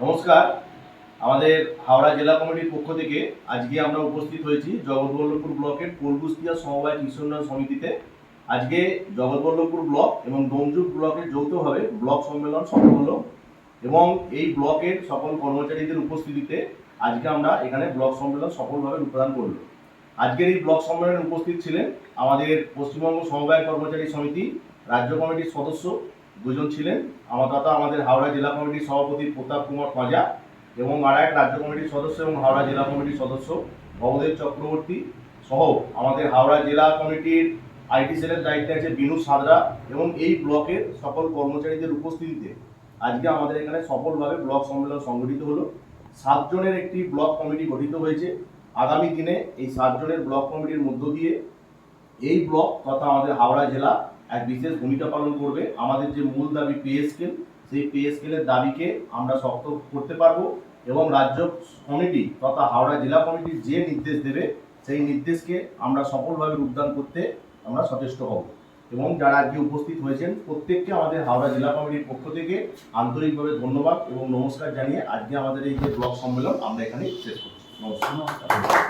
নমস্কার। আমাদের হাওড়া জেলা কমিটির পক্ষ থেকে আজকে আমরা উপস্থিত হয়েছি জগৎবল্লভপুর ব্লকের পোলকুস্তিয়া সমবায় কৃষি উন্নয়ন সমিতিতে। আজকে জগৎবল্লভপুর ব্লক এবং ডোমজুক ব্লকের যৌথভাবে ব্লক সম্মেলন সফল হলো এবং এই ব্লকের সকল কর্মচারীদের উপস্থিতিতে আজকে আমরা এখানে ব্লক সম্মেলন সফলভাবে রূপদান করল। আজকের এই ব্লক সম্মেলনে উপস্থিত ছিলেন আমাদের পশ্চিমবঙ্গ সমবায় কর্মচারী সমিতি, রাজ্য কমিটির সদস্য দুজন ছিলেন। আমার তথা আমাদের হাওড়া জেলা কমিটির সভাপতি প্রতাপ কুমার পাঁজা এবং আর এক রাজ্য কমিটির সদস্য এবং হাওড়া জেলা কমিটির সদস্য ভবদেব চক্রবর্তী সহ আমাদের হাওড়া জেলা কমিটির আইটি সেলের দায়িত্বে আছে বিনু সাদরা এবং এই ব্লকের সকল কর্মচারীদের উপস্থিতিতে আজকে আমাদের এখানে সফলভাবে ব্লক সম্মেলন সংগঠিত হলো। সাতজনের একটি ব্লক কমিটি গঠিত হয়েছে। আগামী দিনে এই সাতজনের ব্লক কমিটির মধ্য দিয়ে এই ব্লক তথা আমাদের হাওড়া জেলা এক বিশেষ ভূমিকা পালন করবে। আমাদের যে মূল দাবি পে স্কেল সেই পে স্কেলের দাবিকে আমরা শক্ত করতে পারব এবং রাজ্য কমিটি তথা হাওড়া জেলা কমিটি যে নির্দেশ দেবে, সেই নির্দেশকে আমরা সফলভাবে রূপদান করতে আমরা সচেষ্ট হব। এবং যারা আজকে উপস্থিত হয়েছেন, প্রত্যেককে আমাদের হাওড়া জেলা কমিটির পক্ষ থেকে আন্তরিকভাবে ধন্যবাদ এবং নমস্কার জানিয়ে আজকে আমাদের এই যে ব্লক সম্মেলন আমরা এখানে শেষ করছি। নমস্কার।